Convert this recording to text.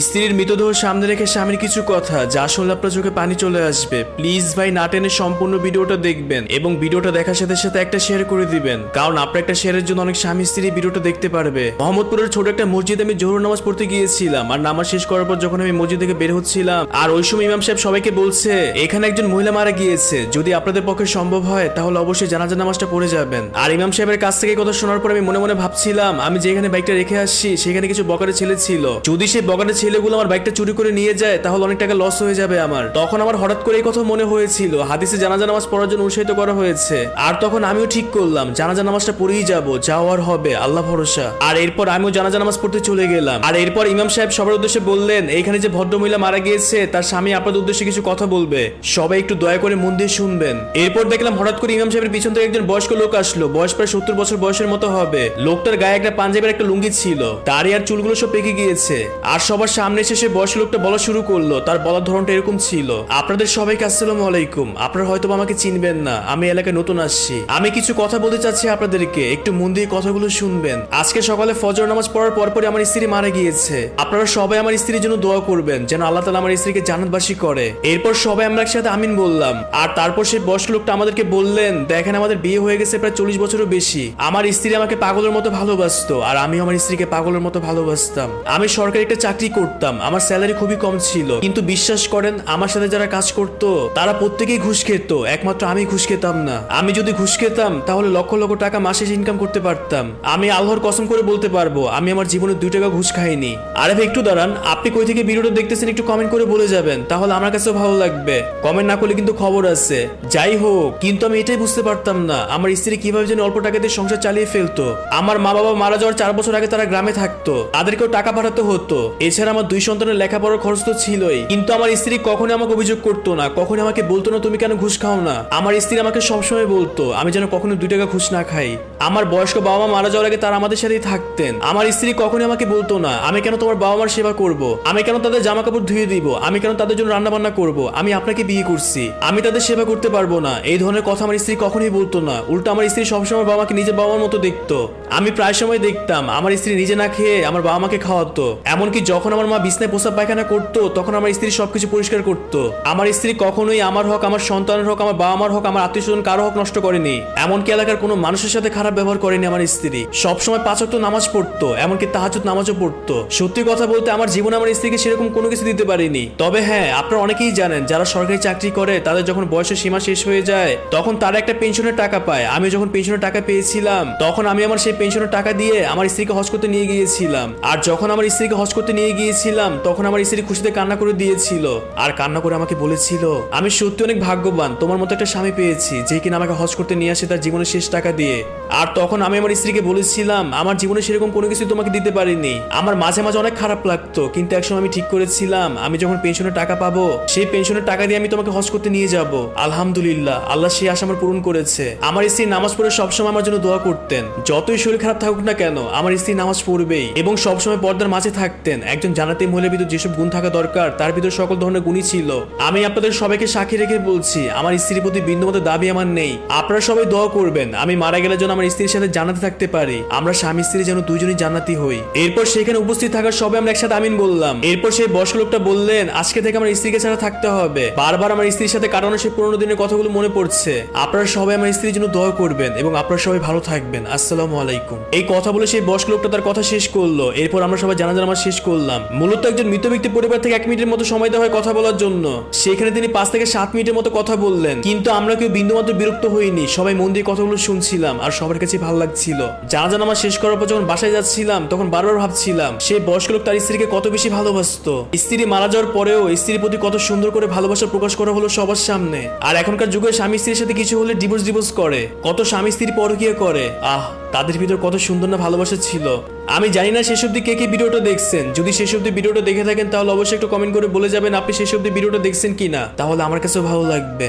স্ত্রীর মৃতদেহ সামনে রেখে স্বামীর কিছু কথা, যা শুনলে আপনার চোখে পানি চলে আসবে। প্লিজ ভাই, না টেনে সম্পূর্ণ ভিডিওটা দেখবেন এবং ভিডিওটা দেখার সাথে সাথে একটা শেয়ার করে দিবেন। কারণ আপনার একটা শেয়ারের জন্য অনেক স্বামী স্ত্রী ভিডিওটা দেখতে পারবে। মোহাম্মদপুরের ছোট একটা মসজিদে আমি জোহর নামাজ পড়তে গিয়েছিলাম আর নামাজ শেষ করার পর যখন আমি মসজিদ থেকে বের হচ্ছিলাম, আর ওই সময় ইমাম সাহেব সবাইকে বলছে, এখানে একজন মহিলা মারা গিয়েছে, যদি আপনাদের পক্ষে সম্ভব হয়, তাহলে অবশ্যই জানাজা নামাজটা পড়ে যাবেন। আর ইমাম সাহেবের কাছ থেকে কথা শোনার পর আমি মনে মনে ভাবছিলাম, আমি যেখানে বাইকটা রেখে আসছি, সেখানে কিছু বকারে ছেলে ছিল। যদি সেই বকারে ছেলেগুলো আমার বাইকটা চুরি করে নিয়ে যায়, তাহলে অনেক টাকা লস হয়ে যাবে আমার। তখন আমার হঠাৎ করে এই কথা মনে হয়েছিল। হাদিসে জানাজা নামাজ পড়ার জন্য উৎসাহিত করা হয়েছে। আর তখন আমিও ঠিক করলাম, জানাজা নামাজটা পড়েই যাব যাওয়ার হবে, আল্লাহ ভরসা। আর এরপর আমিও জানাজা নামাজ পড়তে চলে গেলাম। আর এরপর ইমাম সাহেব সবার উদ্দেশ্যে বললেন, এইখানে যে ভদ্রমহিলা মারা গিয়েছে, তার স্বামী আপনাদের উদ্দেশ্যে কিছু কথা বলবে। সবাই একটু দয়া করে মন দিয়ে শুনবেন। এরপর দেখলাম হঠাৎ করে ইমাম সাহেবের পিছন থেকে একজন বয়স্ক লোক আসলো। বয়স প্রায় সত্তর বছর বয়সের মতো হবে। লোকটার গায়ে একটা পাঞ্জাবের একটা লুঙ্গি ছিল। তারই আর চুলগুলো সব পেকে গিয়েছে। আর সবার সামনে এসে সে বয়স্ক লোকটা বলা শুরু করল। তার বলার ধরনটা এরকম ছিল। আপনাদের সবাইকে আসসালামু আলাইকুম। আপনারা হয়তো আমাকে চিনবেন না। আমি এলাকায় নতুন আসছি। আমি কিছু কথা বলতে চাচ্ছি আপনাদেরকে। একটু মন দিয়ে কথাগুলো শুনবেন। আজকে সকালে ফজর নামাজ পড়ার পরপরই আমার স্ত্রী মারা গিয়েছে। আপনারা সবাই আমার স্ত্রীর জন্য দোয়া করবেন, যেন আল্লাহ তালা আমার স্ত্রীকে জান্নাতবাসী করে। এরপর সবাই আমরা একসাথে আমিন বললাম। আর তারপর সেই বয়স্ক লোকটা আমাদেরকে বললেন, দেখেন, আমাদের বিয়ে হয়ে গেছে প্রায় চল্লিশ বছরও বেশি। আমার স্ত্রী আমাকে পাগলের মতো ভালোবাসতো, আর আমি আমার স্ত্রীকে পাগলের মতো ভালোবাসতাম। আমি সরকারি একটা চাকরি করতাম। আমার স্যালারি খুবই কম ছিল। কিন্তু বিশ্বাস করেন, আমার সাথে যারা কাজ করতো, তারা প্রত্যেকেই ঘুষ খেত। একমাত্র আমি ঘুষ খেতাম না। আমি যদি ঘুষ খেতাম, তাহলে লক্ষ লক্ষ টাকা মাসে ইনকাম করতে পারতাম। আমি আল্লাহর কসম করে বলতে পারব, আমি আমার জীবনে দুই টাকা ঘুষ খাইনি। আরে ভাই, একটু দাঁড়ান। আপনি কই থেকে ভিডিওটা দেখতেছেন একটু কমেন্ট করে বলে যাবেন। তাহলে আমার কাছেও ভালো লাগবে। কমেন্ট না করলে কিন্তু খবর আছে। যাই হোক, কিন্তু আমি এটাই বুঝতে পারতাম না, আমার স্ত্রী কীভাবে যেন অল্প টাকা দিয়ে সংসার চালিয়ে ফেলতো। আমার মা বাবা মারা যাওয়ার চার বছর আগে তারা গ্রামে থাকতো। তাদেরকেও টাকা পাঠাতে হতো। এছাড়া আমার দুই সন্তানের লেখাপড়ার খরচ তো ছিলই। কিন্তু আমার স্ত্রী কখনোই আমাকে অভিযোগ করতো না কখনো আমাকে বলতো না, তুমি কেন ঘুষ খাও না? আমার স্ত্রী আমাকে সবসময় বলতো, আমি যেন কখনো দুই টাকা ঘুষ না খাই। আমার বয়স্ক বাবা মা মারা যাওয়ার আগে তারা আমাদের সাথেই থাকতেন। আমার স্ত্রী কখনোই আমাকে বলতো না, আমি কেন তোমার বাবা মার সেবা করব? আমি কেন তাদের জামা কাপড় ধুয়ে দিব? আমি কেন তাদের জন্য রান্না বান্না করব? আমি আপনাকে বিয়ে করছি। আমি তাদের সেবা করতে পারব না। এই ধরনের কথা আমার স্ত্রী কখনোই বলতো না। উল্টো আমার স্ত্রী সবসময় বাবাকে নিজের বাবার মতো দেখতো। আমি প্রায় সময় দেখতাম, আমার স্ত্রী নিজে না খেয়ে আমার বাবা মাকে খাওয়াতো। এমনকি যখন আমার মা বিছনায় প্রসাব পায়খানা করতো, তখন আমার স্ত্রী সবকিছু পরিষ্কার করতো। আমার স্ত্রী কখনোই আমার হক, আমার সন্তানের হক, আমার বাবা মার হক, আমার আত্মীয় স্বজন কারও হক নষ্ট করেনি। এমনকি এলাকার কোনো মানুষের সাথে খারাপ ব্যবহার করেনি আমার স্ত্রী। সবসময় পাঁচক তো নামাজ পড়তো, এমনকি তাহাজুদ নামাজও পড়তো। সত্যি কথা বলতে আমার জীবনে আমার স্ত্রীকে সেরকম কোনো কিছু দিতে পারিনি। তবে হ্যাঁ আপনারা অনেকেই জানেন, যারা সরকারি চাকরি করে, তাদের যখন বয়সের সীমা শেষ হয়ে যায়, তখন তারা একটা পেনশনের টাকা পায়। আমি যখন পেনশনের টাকা পেয়েছিলাম, তখন আমি আমার সেই পেনশনের টাকা দিয়ে আমার স্ত্রীকে হজ করতে নিয়ে গিয়েছিলাম। আর যখন আমার স্ত্রীকে হজ করতে নিয়ে গিয়েছিলাম তখন আমার স্ত্রী খুশিতে কান্না করে দিয়েছিল আর কান্না করে আমাকে বলেছিল, আমি সত্যি অনেক ভাগ্যবান, তোমার মতো একটা স্বামী পেয়েছি, যে কিনা আমাকে হজ করতে নিয়ে আসে তার জীবনের শেষ টাকা দিয়ে। আর তখন আমি আমার স্ত্রীকে বলেছিলাম, আমার জীবনে সেরকম কোনো কিছু তোমাকে দিতে পারিনি। আমার মাঝে মাঝে অনেক খারাপ লাগতো, কিন্তু একসময় আমি ঠিক করেছিলাম, আমি যখন পেনশনের টাকা পাবো, সেই পেনশনের টাকা দিয়ে আমি তোমাকে হজ করতে নিয়ে যাব। আলহামদুলিল্লাহ, আল্লাহ সেই আশা আমার পূরণ করেছে। আমার স্ত্রী নামাজ পড়ে সবসময় আমার জন্য দোয়া করতেন। যতই শরীর খারাপ থাকুক না কেন, আমার স্ত্রী নামাজ পড়বেই এবং সবসময় পর্দার মাঝে থাকতেন, একজন জানাতে মহিলার ভিতর যেসব গুণ থাকা দরকার, তার ভিতর সকল ধরনের গুণই ছিল। আমি আপনাদের সবাইকে সাক্ষী রেখে বলছি, আমার স্ত্রীর প্রতি বিন্দুমতো দাবি আমার নেই। আপনারা সবাই দোয়া করবেন, আমি মারা গেলে যেন আমার স্ত্রীর সাথে জানাতে থাকতে পারি। আমরা স্বামী স্ত্রী যেন দুজনই জান্নাতি হই। এরপর সেখানে উপস্থিত থাকার সবাই আমরা একসাথে আমিন বললাম। এরপর সেই বয়স্ক লোকটা বললেন, আজকে থেকে আমার স্ত্রীকে ছাড়া থাকতে হবে। বারবার আমার স্ত্রীর সাথে কাটানো সেই পুরোনো দিনের কথাগুলো মনে পড়ছে। আপনারা সবাই আমার স্ত্রীর জন্য দোয়া করবেন এবং আপনারা সবাই ভালো থাকবেন। আসসালামু আলাইকুম। এই কথা বলে সেই বয়স্ক লোকটা তার কথা শেষ করল। এরপর আমরা সবাই জানাজা নামাজ শেষ করলাম। মূলত একজন মৃত ব্যক্তি পরিবার থেকে এক মিনিটের মতো সময় দেওয়া হয় কথা বলার জন্য। সেখানে তিনি পাঁচ থেকে সাত মিনিটের মতো কথা বললেন। কিন্তু আমরা কেউ বিন্দু বিন্দুমাত্র বিরক্ত হইনি, সবাই মন দিয়ে কথাগুলো শুনছিলাম আর সবার কাছে ভালো লাগছিল। জানাজা নামাজ শেষ করার পর যখন বাসায় যাচ্ছিলাম, তখন বারবার ভাবছিলাম সেই বয়স্ক লোক তার স্ত্রীকে কত বেশি ভালোবাসতো। স্ত্রী মারা যাওয়ার পরেও স্ত্রীর প্রতি কত সুন্দর করে ভালোবাসা প্রকাশ করা হলো সবার সামনে। আর এখনকার যুগে স্বামী স্ত্রীর সাথে কিছু হলে ডিভোর্স ডিভোর্স করে। কত স্বামী স্ত্রী পরকীয়া করে। আহ, তাদের ভিতর কত সুন্দর না ভালোবাসা ছিল। আমি জানি না শেষ অব্দি কে কে ভিডিওটা দেখছেন। যদি শেষ অব্দি ভিডিওটা দেখে থাকেন, তাহলে অবশ্যই একটু কমেন্ট করে বলে যাবেন আপনি শেষ অব্দি ভিডিওটা দেখছেন কিনা। তাহলে আমার কাছে ভালো লাগবে।